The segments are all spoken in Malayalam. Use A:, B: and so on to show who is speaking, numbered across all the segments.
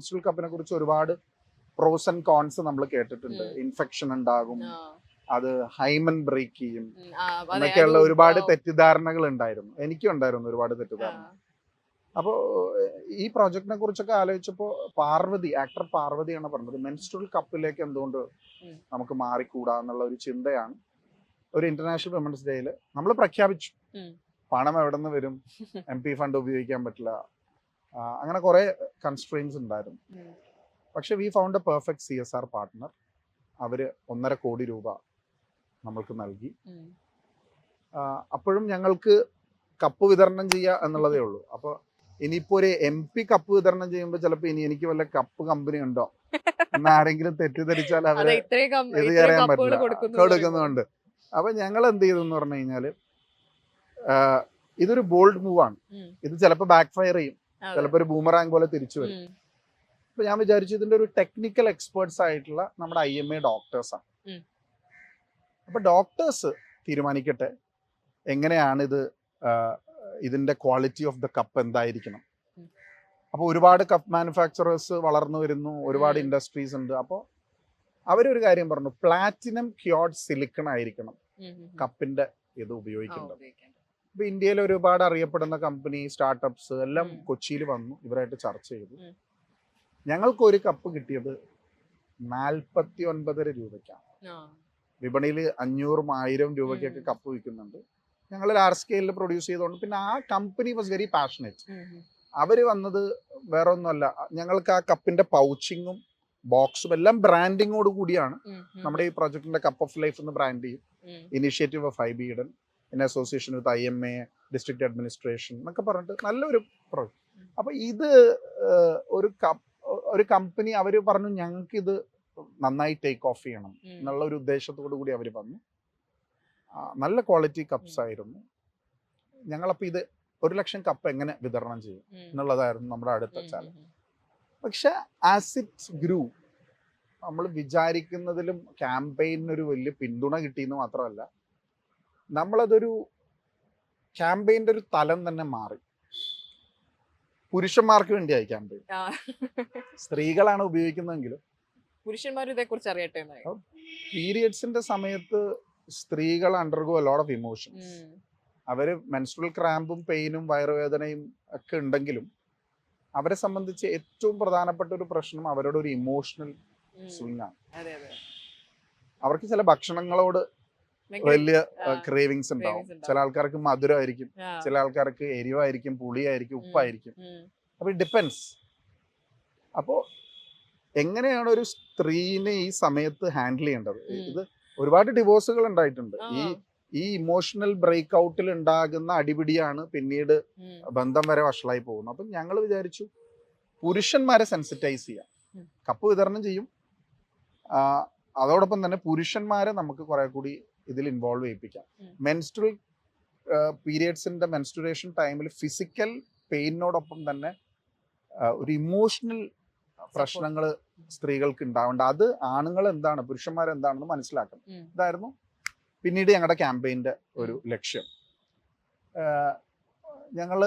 A: മെൻസ്ട്രൽ കപ്പിനെ കുറിച്ച് ഒരുപാട് പ്രോസ് ആൻഡ് കോൺസ് നമ്മൾ കേട്ടിട്ടുണ്ട്. ഇൻഫെക്ഷൻ ഉണ്ടാകും. അത് ഹൈമൻ ബ്രേക്ക് ചെയ്യും. എന്നൊക്കെയുള്ള ഒരുപാട് തെറ്റിദ്ധാരണകൾ ഉണ്ടായിരുന്നു. എനിക്കും ഉണ്ടായിരുന്നു ഒരുപാട് തെറ്റിദ്ധാരണ. അപ്പോൾ ഈ പ്രോജക്റ്റിനെ കുറിച്ചൊക്കെ ആലോചിച്ചപ്പോൾ പാർവതി ആക്ടർ പാർവതിയാണ് പറഞ്ഞത്. മെൻസ്ട്രൽ കപ്പിലേക്ക് എന്തുകൊണ്ട്
B: നമുക്ക്
A: മാറിക്കൂടാ എന്നുള്ള ഒരു ചിന്തയാണ്. ഒരു ഇന്റർനാഷണൽ വിമൻസ് ഡേയിൽ നമ്മൾ പ്രഖ്യാപിച്ചു. പണം എവിടെ നിന്ന് വരും? എം പി ഫണ്ട് ഉപയോഗിക്കാൻ പറ്റില്ല. അങ്ങനെ കുറേ കൺസ്ട്രെയിൻസ് ഉണ്ടായിരുന്നു. പക്ഷെ we found a perfect C S R partner അവർ ഒന്നര കോടി രൂപ നമ്മൾക്ക് നൽകി. അപ്പോഴും ഞങ്ങൾക്ക് കപ്പ് വിതരണം ചെയ്യുക എന്നുള്ളതേ ഉള്ളൂ. അപ്പോൾ ഇനിയിപ്പോ ഒരു എം പി കപ്പ് വിതരണം ചെയ്യുമ്പോൾ ചിലപ്പോൾ ഇനി എനിക്ക് വല്ല കപ്പ് കമ്പനി ഉണ്ടോ? എന്നാരെങ്കിലും തെറ്റിദ്ധരിച്ചാൽ അവരെ ഇത് അറിയാൻ പറ്റില്ല.
B: കൊടുക്കുന്നു
A: കൊടുക്കുന്നുണ്ട്. അപ്പൊ ഞങ്ങൾ എന്ത് ചെയ്തു എന്ന് പറഞ്ഞു കഴിഞ്ഞാൽ ഇതൊരു ബോൾഡ്
B: മൂവാണ്
A: ഇത് ചിലപ്പോൾ ബാക്ക് ഫയർ ചെയ്യും. ചിലപ്പോൾ ഒരു ബൂമറാങ് പോലെ തിരിച്ചു വരും. അപ്പൊ ഞാൻ വിചാരിച്ചു ഇതിന്റെ ഒരു ടെക്നിക്കൽ എക്സ്പേർട്സ് ആയിട്ടുള്ള നമ്മുടെ ഐ എം എ ഡോക്ടേഴ്സ് ആണ്.
B: ഉം.
A: അപ്പൊ ഡോക്ടേഴ്സ് തീരുമാനിക്കട്ടെ എങ്ങനെയാണ് ഇത് ഇതിന്റെ ക്വാളിറ്റി ഓഫ് ദ കപ്പ് എന്തായിരിക്കണം?
B: അപ്പൊ
A: അപ്പോൾ ഒരുപാട് കപ്പ് മാനുഫാക്ചറേഴ്സ് വളർന്നു വരുന്നു ഒരുപാട് ഇൻഡസ്ട്രീസ് ഉണ്ട്. അപ്പോൾ അവരൊരു കാര്യം പറഞ്ഞു പ്ലാറ്റിനം ക്യോഡ് സിലിക്കൺ ആയിരിക്കണം. കപ്പിന്റെ ഇത് ഉപയോഗിക്കേണ്ടത്.
B: ഉപയോഗിക്കാം.
A: ഇപ്പൊ ഇന്ത്യയിൽ ഒരുപാട് അറിയപ്പെടുന്ന കമ്പനി സ്റ്റാർട്ടപ്സ് എല്ലാം കൊച്ചിയിൽ വന്നു ഇവരായിട്ട് ചർച്ച ചെയ്തു. ഞങ്ങൾക്ക് ഒരു കപ്പ് കിട്ടിയത് നാൽപ്പത്തി ഒൻപതര രൂപയ്ക്കാണ് വിപണിയിൽ അഞ്ഞൂറും ആയിരം രൂപയ്ക്കൊക്കെ കപ്പ് വിൽക്കുന്നുണ്ട്. ഞങ്ങൾ ലാർജ് സ്കെയിലിൽ പ്രൊഡ്യൂസ് ചെയ്തുകൊണ്ട് പിന്നെ ആ കമ്പനി വാസ് വെരി പാഷനേറ്റ്. അവർ വന്നത് വേറെ ഒന്നുമല്ല ഞങ്ങൾക്ക് ആ കപ്പിന്റെ പൗച്ചിങ്ങും ബോക്സും എല്ലാം ബ്രാൻഡിങ്ങോട് കൂടിയാണ്. നമ്മുടെ ഈ പ്രൊജക്ടിന്റെ കപ്പ് ഓഫ് ലൈഫ് എന്ന് ബ്രാൻഡ് ചെയ്യും. Initiative of I B Eden in association with I M A district administration എന്നൊക്കെ പറഞ്ഞിട്ട് നല്ലൊരു പ്രോജക്റ്റ് അപ്പോൾ ഇത് ഒരു ഒരു കമ്പനി അവർ പറഞ്ഞു ഞങ്ങൾക്കിത് നന്നായി ടേക്ക് ഓഫ് ചെയ്യണം. എന്നുള്ള ഒരു ഉദ്ദേശത്തോടു കൂടി അവർ വന്നു നല്ല ക്വാളിറ്റി കപ്സ്. ആയിരുന്നു ഞങ്ങളപ്പോൾ ഇത് ഒരു ലക്ഷം കപ്പ് എങ്ങനെ വിതരണം ചെയ്യും എന്നുള്ളതായിരുന്നു നമ്മുടെ അടുത്ത
B: ചാല
A: ചാലഞ്ച്. പക്ഷെ ആസ് ഇറ്റ്സ് ഗ്രൂ നമ്മൾ വിചാരിക്കുന്നതിലും ക്യാമ്പയിനൊരു വലിയ പിന്തുണ കിട്ടിയെന്ന് മാത്രമല്ല നമ്മളതൊരു ക്യാമ്പയിന്റെ ഒരു തലം തന്നെ മാറി. പുരുഷന്മാർക്ക് വേണ്ടിയായി ക്യാമ്പയിൻ സ്ത്രീകളാണ് ഉപയോഗിക്കുന്നതെങ്കിലും.
B: പുരുഷന്മാർ ഇതേക്കുറിച്ച് അറിയട്ടെ.
A: പീരിയഡ്സിന്റെ സമയത്ത് സ്ത്രീകൾ അണ്ടർഗോ ലോട്ട് ഓഫ് ഇമോഷൻസ് അവർ മെൻസ്ട്രൽ ക്രാമ്പും പെയിനും വയറുവേദനയും ഒക്കെ ഉണ്ടെങ്കിലും അവരെ സംബന്ധിച്ച് ഏറ്റവും പ്രധാനപ്പെട്ട ഒരു പ്രശ്നം അവരുടെ ഒരു ഇമോഷണൽ. സ്വിങ് ആണ്. അവർക്ക് ചില ഭക്ഷണങ്ങളോട് വലിയ ക്രേവിങ്സ് ഉണ്ടാവും. ചില ആൾക്കാർക്ക് മധുരമായിരിക്കും ചില ആൾക്കാർക്ക് എരിവായിരിക്കും പുളിയായിരിക്കും ഉപ്പായിരിക്കും. അപ്പൊ ഡിപ്പെൻസ് അപ്പോ എങ്ങനെയാണ് ഒരു സ്ത്രീനെ ഈ സമയത്ത് ഹാൻഡിൽ ചെയ്യേണ്ടത്? ഇത് ഒരുപാട് ഡിവോഴ്സുകൾ ഉണ്ടായിട്ടുണ്ട്. ഈ ഈ ഇമോഷണൽ ബ്രേക്ക് ഔട്ടിൽ ഉണ്ടാകുന്ന അടിപിടിയാണ് പിന്നീട് ബന്ധം വരെ വഷളായി പോകുന്നത്. അപ്പം ഞങ്ങൾ വിചാരിച്ചു പുരുഷന്മാരെ സെൻസിറ്റൈസ് ചെയ്യാം. കപ്പ് വിതരണം ചെയ്യും. അതോടൊപ്പം തന്നെ പുരുഷന്മാരെ നമുക്ക് കുറെ കൂടി ഇതിൽ ഇൻവോൾവ് ചെയ്യിപ്പിക്കാം. മെൻസ്ട്രൽ പീരിയഡ്സിന്റെ മെൻസ്റ്റുറേഷൻ ടൈമിൽ ഫിസിക്കൽ പെയിനോടൊപ്പം തന്നെ ഒരു ഇമോഷണൽ പ്രശ്നങ്ങൾ സ്ത്രീകൾക്ക് ഉണ്ടാവേണ്ട. അത് ആണുങ്ങൾ എന്താണ് പുരുഷന്മാർ എന്താണെന്ന് മനസ്സിലാക്കണം. ഇതായിരുന്നു പിന്നീട് ഞങ്ങളുടെ ക്യാമ്പയിന്റെ ഒരു ലക്ഷ്യം. ഞങ്ങൾ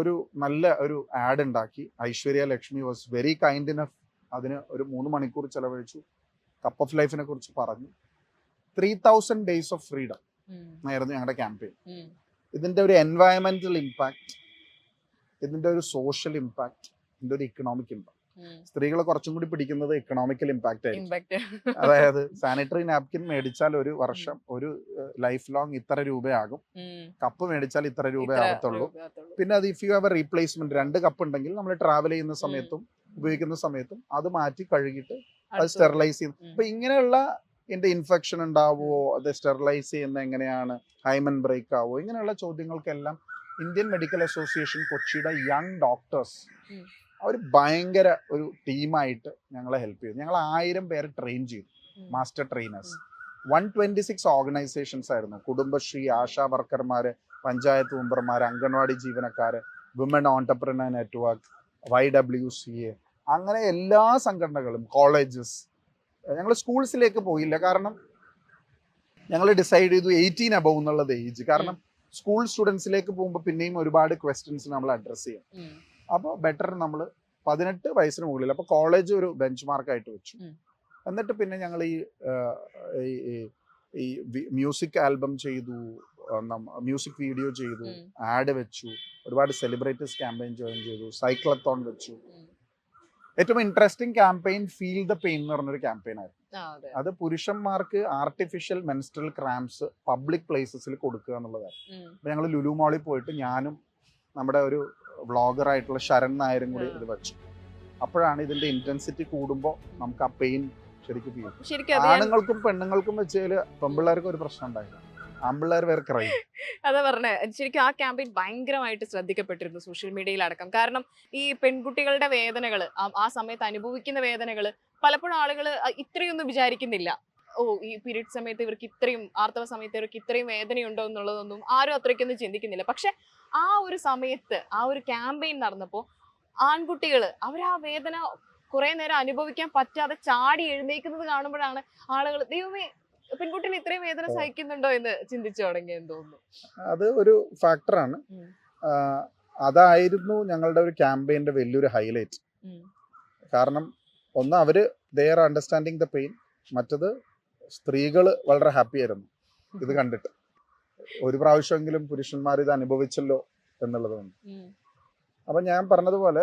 A: ഒരു നല്ല ഒരു ആഡ് ഉണ്ടാക്കി. Aishwarya Lakshmi was very kind enough അതിന് ഒരു മൂന്ന് മണിക്കൂർ ചിലവഴിച്ചു. കപ്പ് ഓഫ് ലൈഫിനെ കുറിച്ച് പറഞ്ഞു. Three thousand days of freedom എന്നായിരുന്നു ഞങ്ങളുടെ ക്യാമ്പയിൻ ഇതിന്റെ ഒരു എൻവയറമെന്റൽ ഇമ്പാക്ട് ഇതിന്റെ ഒരു സോഷ്യൽ ഇമ്പാക്ട് ഇതിന്റെ ഒരു ഇക്കണോമിക് ഇമ്പാക്ട് സ്ത്രീകളെ കുറച്ചും കൂടി പിടിക്കുന്നത് ഇക്കണോമിക്കൽ ഇമ്പാക്ട് ആയിരിക്കും. അതായത് സാനിറ്ററി നാപ്കിൻ മേടിച്ചാൽ ഒരു വർഷം ഒരു ലൈഫ് ലോങ് ഇത്ര രൂപയാകും. കപ്പ് മേടിച്ചാൽ ഇത്ര
B: രൂപയാകത്തുള്ളൂ.
A: പിന്നെ അത് if you have a replacement രണ്ട് കപ്പ് ഉണ്ടെങ്കിൽ നമ്മൾ ട്രാവൽ ചെയ്യുന്ന സമയത്തും ഉപയോഗിക്കുന്ന സമയത്തും അത് മാറ്റി കഴുകിയിട്ട് അത് സ്റ്റെറിലൈസ്
B: ചെയ്യുന്നു
A: അപ്പൊ ഇങ്ങനെയുള്ള എന്റെ ഇൻഫെക്ഷൻ ഉണ്ടാവുമോ അത് സ്റ്റെറിലൈസ് ചെയ്യുന്ന എങ്ങനെയാണ്? ഹൈമൻ ബ്രേക്ക് ആവുമോ ഇങ്ങനെയുള്ള ചോദ്യങ്ങൾക്കെല്ലാം ഇന്ത്യൻ മെഡിക്കൽ അസോസിയേഷൻ കൊച്ചിയുടെ യങ് ഡോക്ടേഴ്സ് അവർ ഭയങ്കര ഒരു ടീമായിട്ട് ഞങ്ങളെ ഹെൽപ്പ് ചെയ്തു. ഞങ്ങൾ ആയിരം പേരെ ട്രെയിൻ ചെയ്തു master trainers one twenty six organisations ആയിരുന്നു. കുടുംബശ്രീ ആശാ വർക്കർമാർ പഞ്ചായത്ത് മെമ്പർമാർ അംഗൻവാടി ജീവനക്കാർ women entrepreneur network Y W C A അങ്ങനെ എല്ലാ സംഘടനകളും കോളേജസ് ഞങ്ങൾ സ്കൂൾസിലേക്ക് പോയില്ല. കാരണം ഞങ്ങൾ ഡിസൈഡ് ചെയ്തു എയ്റ്റീൻ അബവ് എന്നുള്ളത് ഏജ് കാരണം സ്കൂൾ സ്റ്റുഡൻസിലേക്ക് പോകുമ്പോൾ പിന്നെയും ഒരുപാട് ക്വസ്റ്റ്യൻസ് നമ്മൾ അഡ്രസ്സ് ചെയ്യും അപ്പോൾ ബെറ്റർ നമ്മൾ പതിനെട്ട് വയസ്സിന് മുകളിൽ അപ്പോൾ കോളേജ് ഒരു ബെഞ്ച് മാർക്കായിട്ട് വെച്ചു. എന്നിട്ട് പിന്നെ ഞങ്ങൾ ഈ ഈ- മ്യൂസിക് ആൽബം ചെയ്തു മ്യൂസിക് വീഡിയോ ചെയ്തു ആഡ് വെച്ചു ഒരുപാട് സെലിബ്രിറ്റീസ് ക്യാമ്പയിൻ ജോയിൻ ചെയ്തു സൈക്ലത്തോൺ വെച്ചു. ഏറ്റവും interesting campaign feel the pain എന്ന് പറഞ്ഞൊരു ക്യാമ്പയിൻ ആയിരുന്നു
B: അതെ.
A: പുരുഷന്മാർക്ക് ആർട്ടിഫിഷ്യൽ മെൻസ്ട്രൽ ക്രാംസ് പബ്ലിക് പ്ലേസസിൽ കൊടുക്കുക എന്നുള്ളതായിരുന്നു. അപ്പൊ ഞങ്ങൾ ലുലു മാളിൽ പോയിട്ട് ഞാനും നമ്മുടെ ഒരു വ്ളോഗർ ആയിട്ടുള്ള ശരൺ നായരും കൂടി. ഇത് വെച്ചു അപ്പോഴാണ് ഇതിന്റെ ഇന്റൻസിറ്റി കൂടുമ്പോൾ നമുക്ക് ആ പെയിൻ ശരിക്കും ആണുങ്ങൾക്കും പെണ്ണുങ്ങൾക്കും വെച്ചാൽ പെമ്പിള്ളേർക്കും ഒരു പ്രശ്നം ഉണ്ടായില്ല ക്രൈ
B: അതാ പറഞ്ഞേ ശരിക്കും ആ ക്യാമ്പയിൻ ഭയങ്കരമായിട്ട് ശ്രദ്ധിക്കപ്പെട്ടിരുന്നു സോഷ്യൽ മീഡിയയിലടക്കം. കാരണം ഈ പെൺകുട്ടികളുടെ വേദനകൾ ആ സമയത്ത് അനുഭവിക്കുന്ന വേദനകൾ പലപ്പോഴും ആളുകൾ ഇത്രയൊന്നും വിചാരിക്കുന്നില്ല. ഓ ഈ പീരീഡ് സമയത്ത് ഇവർക്ക് ഇത്രയും ആർത്തവ സമയത്ത് ഇവർക്ക് ഇത്രയും വേദനയുണ്ടോ എന്നുള്ളതൊന്നും ആരും അത്രയ്ക്കൊന്നും ചിന്തിക്കുന്നില്ല. പക്ഷെ ആ ഒരു സമയത്ത് ആ ഒരു ക്യാമ്പയിൻ നടന്നപ്പോൾ ആൺകുട്ടികൾ അവർ ആ വേദന കുറെ നേരം അനുഭവിക്കാൻ പറ്റാതെ ചാടി എഴുന്നേക്കുന്നത് കാണുമ്പോഴാണ് ആളുകൾ ദൈവമേ പെൺകുട്ടികൾ ഇത്രയും വേദന. സഹിക്കുന്നുണ്ടോ എന്ന് ചിന്തിച്ചു തുടങ്ങിയെന്ന് തോന്നുന്നു.
A: അത് ഒരു ഫാക്ടറാണ്. അതായിരുന്നു ഞങ്ങളുടെ ഒരു ക്യാമ്പയിന്റെ വലിയൊരു ഹൈലൈറ്റ് കാരണം ഒന്ന് അവർ they are understanding the pain മറ്റത് സ്ത്രീകൾ വളരെ ഹാപ്പി ആയിരുന്നു. ഇത് കണ്ടിട്ട്. ഒരു പ്രാവശ്യമെങ്കിലും പുരുഷന്മാർ ഇത് അനുഭവിച്ചല്ലോ എന്നുള്ളത് കൊണ്ട്
B: അപ്പൊ
A: അപ്പം ഞാൻ പറഞ്ഞതുപോലെ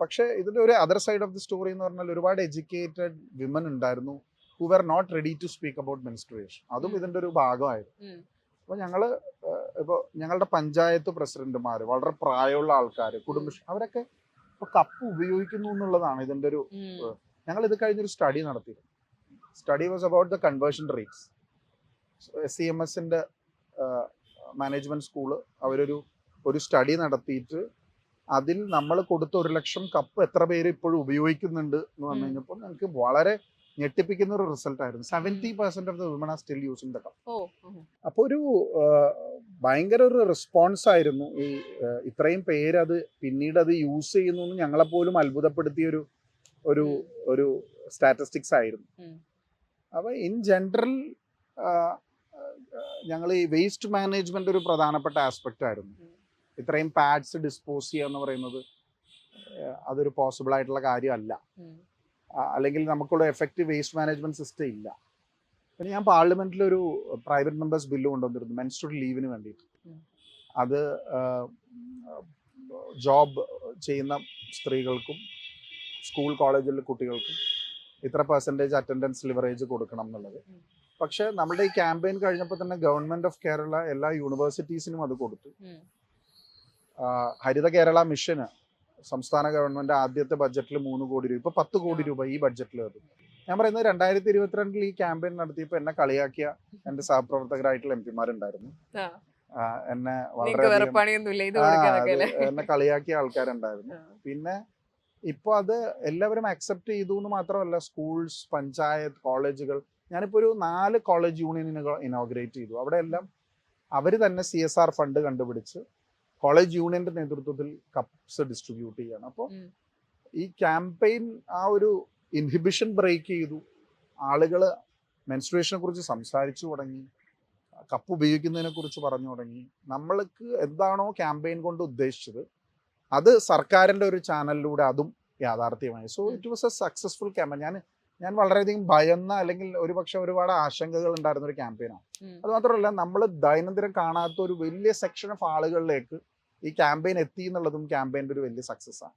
A: പക്ഷേ ഇതിന്റെ ഒരു other side of the story എന്ന് പറഞ്ഞാൽ ഒരുപാട് എഡ്യൂക്കേറ്റഡ് വിമൻ ഉണ്ടായിരുന്നു. Who are not ready to speak about menstruation അതും. ഇതിന്റെ ഒരു ഭാഗമായിരുന്നു. അപ്പൊ ഞങ്ങൾ ഇപ്പൊ ഇപ്പോൾ ഞങ്ങളുടെ പഞ്ചായത്ത് പ്രസിഡന്റുമാർ വളരെ പ്രായമുള്ള ആൾക്കാർ കുടുംബശ്രീ അവരൊക്കെ ഇപ്പൊ കപ്പ് ഉപയോഗിക്കുന്നു എന്നുള്ളതാണ് ഇതിന്റെ ഒരു. ഞങ്ങൾ ഇത് കഴിഞ്ഞൊരു സ്റ്റഡി നടത്തിയിരുന്നു. Study was about the conversion rates S C M എസിന്റെ മാനേജ്മെന്റ് സ്കൂൾ അവരൊരു ഒരു സ്റ്റഡി നടത്തിയിട്ട് അതിൽ നമ്മൾ കൊടുത്ത ഒരു ലക്ഷം കപ്പ് എത്ര പേര് ഇപ്പോഴും ഉപയോഗിക്കുന്നുണ്ട് എന്ന് പറഞ്ഞു കഴിഞ്ഞപ്പോൾ ഞങ്ങൾക്ക് വളരെ ഞെട്ടിപ്പിക്കുന്ന ഒരു റിസൾട്ട് ആയിരുന്നു. Seventy percent of the women are still using the cup അപ്പോൾ ഒരു ഭയങ്കര ഒരു റെസ്പോൺസ് ആയിരുന്നു ഈ ഇത്രയും പേര് അത് പിന്നീട് അത് യൂസ് ചെയ്യുന്നു എന്ന് ഞങ്ങളെപ്പോലും അത്ഭുതപ്പെടുത്തിയ ഒരു ഒരു ഒരു സ്റ്റാറ്റിസ്റ്റിക്സ് ആയിരുന്നു. അപ്പോൾ ഇൻ ജനറൽ ഞങ്ങൾ ഈ വേസ്റ്റ് മാനേജ്മെന്റ് ഒരു പ്രധാനപ്പെട്ട ആസ്പെക്റ്റ് ആയിരുന്നു. ഇത്രയും പാഡ്സ് ഡിസ്പോസ് ചെയ്യുക എന്ന് പറയുന്നത് അതൊരു പോസിബിൾ ആയിട്ടുള്ള കാര്യമല്ല. അല്ലെങ്കിൽ നമുക്കുള്ള എഫക്റ്റീവ് വേസ്റ്റ് മാനേജ്മെന്റ് സിസ്റ്റം ഇല്ല. പിന്നെ ഞാൻ പാർലമെന്റിൽ ഒരു പ്രൈവറ്റ് മെമ്പേഴ്സ് ബില്ല് കൊണ്ടുവന്നിരുന്നു മെൻസ്ട്രൽ ലീവിന് വേണ്ടിയിട്ട്. അത് ജോബ് ചെയ്യുന്ന സ്ത്രീകൾക്കും സ്കൂൾ കോളേജിലെ കുട്ടികൾക്കും ഇത്ര പെർസെന്റേജ് അറ്റൻഡൻസ് ലിവറേജ് കൊടുക്കണം എന്നുള്ളത്. പക്ഷെ നമ്മുടെ ഈ ക്യാമ്പയിൻ കഴിഞ്ഞപ്പോൾ തന്നെ ഗവൺമെന്റ് ഓഫ് കേരള എല്ലാ യൂണിവേഴ്സിറ്റീസിനും അത് കൊടുത്തു. ഹരിത കേരള മിഷന് സംസ്ഥാന ഗവൺമെന്റ് ആദ്യത്തെ ബഡ്ജറ്റിൽ മൂന്ന് കോടി രൂപ ഇപ്പൊ പത്ത് കോടി രൂപ ഈ ബഡ്ജറ്റിൽ വരും. ഞാൻ പറയുന്നത് രണ്ടായിരത്തി ഇരുപത്തിരണ്ടിൽ ഈ ക്യാമ്പയിൻ നടത്തിയപ്പോൾ എന്നെ കളിയാക്കിയ എന്റെ സഹപ്രവർത്തകരായിട്ടുള്ള എം പിമാരുണ്ടായിരുന്നു. എന്നെ
B: വളരെ
A: എന്നെ കളിയാക്കിയ ആൾക്കാരുണ്ടായിരുന്നു. പിന്നെ ഇപ്പൊ അത് എല്ലാവരും അക്സെപ്റ്റ് ചെയ്തു എന്ന് മാത്രമല്ല സ്കൂൾസ് പഞ്ചായത്ത് കോളേജുകൾ ഞാനിപ്പോ ഒരു നാല് കോളേജ് യൂണിയനുകൾ ഇനോഗ്രേറ്റ് ചെയ്തു. അവിടെ എല്ലാം അവർ തന്നെ സി എസ് ആർ ഫണ്ട് കണ്ടുപിടിച്ച് കോളേജ് യൂണിയന്റെ നേതൃത്വത്തിൽ കപ്സ് ഡിസ്ട്രിബ്യൂട്ട് ചെയ്യാണ്. അപ്പോൾ ഈ ക്യാമ്പയിൻ ആ ഒരു ഇൻഹിബിഷൻ ബ്രേക്ക് ചെയ്തു. ആളുകൾ മെൻസ്ട്രേഷനെ കുറിച്ച് സംസാരിച്ചു തുടങ്ങി. കപ്പ് ഉപയോഗിക്കുന്നതിനെ കുറിച്ച് പറഞ്ഞു തുടങ്ങി. നമ്മൾക്ക് എന്താണോ ക്യാമ്പയിൻ കൊണ്ട് ഉദ്ദേശിച്ചത് അത് സർക്കാരിന്റെ ഒരു ചാനലിലൂടെ അതും യാഥാർത്ഥ്യമായി. So it was a successful campaign ഞാൻ ഞാൻ വളരെയധികം ഭയന്ന അല്ലെങ്കിൽ ഒരുപക്ഷെ ഒരുപാട് ആശങ്കകൾ ഉണ്ടായിരുന്ന ഒരു ക്യാമ്പയിനാണ് അത് മാത്രമല്ല നമ്മൾ ദൈനംദിനം കാണാത്ത ഒരു വലിയ സെക്ഷൻ ഓഫ് ആളുകളിലേക്ക് ഈ ക്യാമ്പയിൻ എത്തി എന്നുള്ളതും ക്യാമ്പയിന്റെ ഒരു വലിയ സക്സസ് ആണ്.